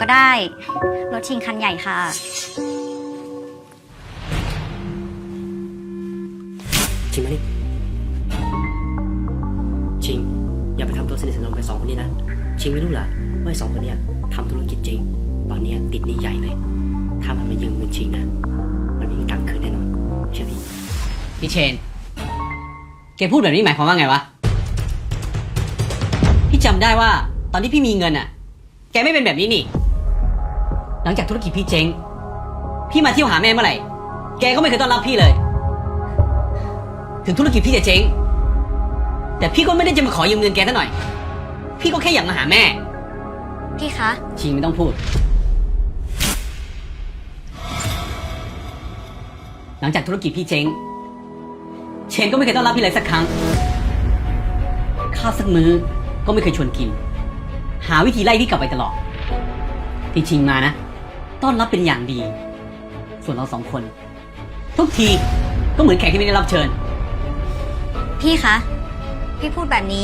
ก็ได้ รถชิงคันใหญ่ค่ะ ชิงมานี่ชิง อย่าไปทำตัวสนิทสนมกับสองคนนี้นะ ชิงไม่รู้เหรอว่าไอ้สองคนเนี้ยทำธุรกิจจริง ตอนเนี้ยติดหนี้ใหญ่เลย ถ้ามันมายืมเงินชิงนะ มันไม่มีตังค์คืนแน่นอนเชื่อพี่พี่เชน แกพูดแบบนี้หมายความว่าไงวะ พี่จำได้ว่าตอนที่พี่มีเงินอะ แกไม่เป็นแบบนี้นี่ห ลังจากธุรกิจพี่เจ๊ง พี่มาเที่ยวหาแม่เมื่อไหร่ แกก็ไม่เคยต้อนรับพี่เลย ถึงธุรกิจพี่จะเจ๊ง แต่พี่ก็ไม่ได้จะมาขอยืมเงินแกซะหน่อย พี่ก็แค่อยากมาหาแม่ พี่คะ ชิงไม่ต้องพูด หลังจากธุรกิจพี่เจ๊ง เชนก็ไม่เคยต้อนรับพี่เลยสักครั้ง ข้าวสักมื้อก็ไม่เคยชวนกิน หาวิธีไล่พี่กลับไปตลอด ที่ชิงมานะ ต้อนรับเป็นอย่างดี ส่วนเราสองคน ทุกทีก็เหมือนแขกที่ไม่ได้รับเชิญ พี่คะ พี่พูดแบบนี้